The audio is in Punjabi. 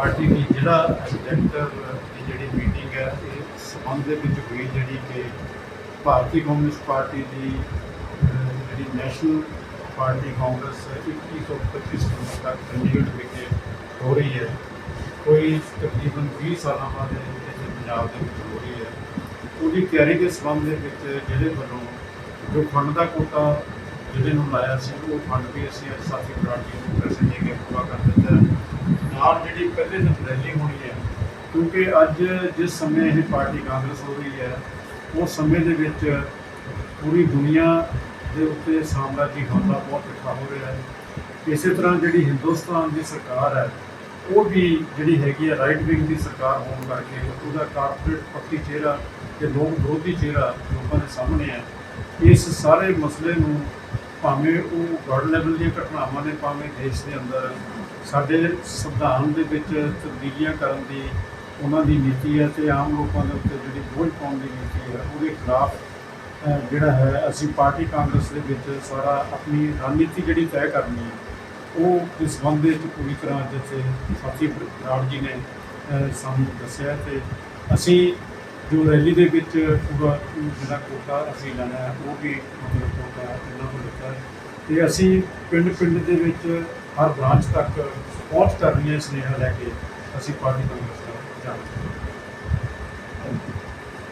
ਪਾਰਟੀ ਦੀ ਜ਼ਿਲ੍ਹਾ ਐਗਜ਼ੈਕਟਿਵ ਦੀ ਜਿਹੜੀ ਮੀਟਿੰਗ ਹੈ, ਇਹ ਸੰਬੰਧ ਦੇ ਵਿੱਚ ਹੋਈ ਜਿਹੜੀ ਕਿ ਭਾਰਤੀ ਕਮਿਊਨਿਸਟ ਪਾਰਟੀ ਦੀ ਜਿਹੜੀ ਨੈਸ਼ਨਲ ਪਾਰਟੀ ਕਾਂਗਰਸ 2125 ਸਤੰਬਰ ਤੱਕ ਚੰਡੀਗੜ੍ਹ ਵਿਖੇ ਹੋ ਰਹੀ ਹੈ। ਕੋਈ ਤਕਰੀਬਨ 20 ਸਾਲਾਂ ਬਾਅਦ ਇਹ ਪੰਜਾਬ ਦੇ ਵਿੱਚ ਹੋ ਰਹੀ ਹੈ। ਉਹਦੀ ਤਿਆਰੀ ਦੇ ਸੰਬੰਧ ਦੇ ਵਿੱਚ ਜਿਹਦੇ ਵੱਲੋਂ ਜੋ ਫੰਡ ਦਾ ਕੋਟਾ ਜਿਹਦੇ ਨੂੰ ਲਾਇਆ ਸੀ, ਉਹ ਫੰਡ ਵੀ ਅਸੀਂ ਅੱਜ ਸਾਥੀ ਬਰਾੜੀ ਨੂੰ ਪੈਸੇ ਦੇ ਕੇ ਪੂਰਾ ਕਰ ਦਿੱਤਾ ਹੈ ਨਾਲ ਜਿਹੜੀ ਪਹਿਲੇ ਦਿਨ ਰੈਲੀ ਹੋਣੀ ਹੈ, ਕਿਉਂਕਿ ਅੱਜ ਜਿਸ ਸਮੇਂ ਇਹ ਪਾਰਟੀ ਕਾਂਗਰਸ ਹੋ ਰਹੀ ਹੈ ਉਸ ਸਮੇਂ ਦੇ ਵਿੱਚ ਪੂਰੀ ਦੁਨੀਆ ਦੇ ਉੱਤੇ ਸਾਮਰਾਜੀ ਹਮਲਾ ਬਹੁਤ ਇਕੱਠਾ ਹੋ ਰਿਹਾ ਹੈ। ਇਸੇ ਤਰ੍ਹਾਂ ਜਿਹੜੀ ਹਿੰਦੁਸਤਾਨ ਦੀ ਸਰਕਾਰ ਹੈ, ਉਹ ਵੀ ਜਿਹੜੀ ਹੈਗੀ ਹੈ ਰਾਈਟ ਵਿੰਗ ਦੀ ਸਰਕਾਰ ਹੋਣ ਕਰਕੇ ਉਹਦਾ ਕਾਰਪੋਰੇਟ ਪੱਕੀ ਚਿਹਰਾ ਤੇ ਲੋਕ ਵਿਰੋਧੀ ਚਿਹਰਾ ਲੋਕਾਂ ਦੇ ਸਾਹਮਣੇ ਹੈ। ਇਸ ਸਾਰੇ ਮਸਲੇ ਨੂੰ ਭਾਵੇਂ ਉਹ ਵਰਲਡ ਲੈਵਲ ਦੀਆਂ ਘਟਨਾਵਾਂ ਨੇ, ਭਾਵੇਂ ਦੇਸ਼ ਦੇ ਅੰਦਰ ਸਾਡੇ ਸੰਵਿਧਾਨ ਦੇ ਵਿੱਚ ਤਬਦੀਲੀਆਂ ਕਰਨ ਦੀ ਉਹਨਾਂ ਦੀ ਨੀਤੀ ਹੈ ਤੇ ਆਮ ਲੋਕਾਂ ਦੇ ਉੱਤੇ ਜਿਹੜੀ ਬੋਝ ਪਾਉਣ ਦੀ ਨੀਤੀ ਹੈ, ਉਹਦੇ ਖਿਲਾਫ ਜਿਹੜਾ ਹੈ, ਅਸੀਂ ਪਾਰਟੀ ਕਾਂਗਰਸ ਦੇ ਵਿੱਚ ਸਾਰਾ ਆਪਣੀ ਰਣਨੀਤੀ ਜਿਹੜੀ ਤੈਅ ਕਰਨੀ ਹੈ, ਉਹ ਇਸ ਸੰਬੰਧ ਵਿੱਚ ਪੂਰੀ ਤਰ੍ਹਾਂ ਜਿੱਥੇ ਸਾਥੀ ਬਰਾੜ ਜੀ ਨੇ ਸਾਨੂੰ ਦੱਸਿਆ ਤੇ ਅਸੀਂ ਜੋ ਰੈਲੀ ਦੇ ਵਿੱਚ ਪੂਰਾ, ਜਿਹੜਾ ਕੋਟਾ ਅਸੀਂ ਲੈਣਾ ਉਹ ਵੀ ਮਤਲਬ ਕੋਟਾ ਇਹਨਾਂ ਨੂੰ ਦਿੱਤਾ ਹੈ ਤੇ ਅਸੀਂ ਪਿੰਡ ਪਿੰਡ ਦੇ ਵਿੱਚ ਹਰ ਬ੍ਰਾਂਚ ਤੱਕ ਪਹੁੰਚ ਕਰਨੀ ਹੈ ਸੁਨੇਹਾ ਲੈ ਕੇ ਅਸੀਂ ਪਾਰਟੀ ਕਾਂਗਰਸ ਦਾ ਜਾਣਾ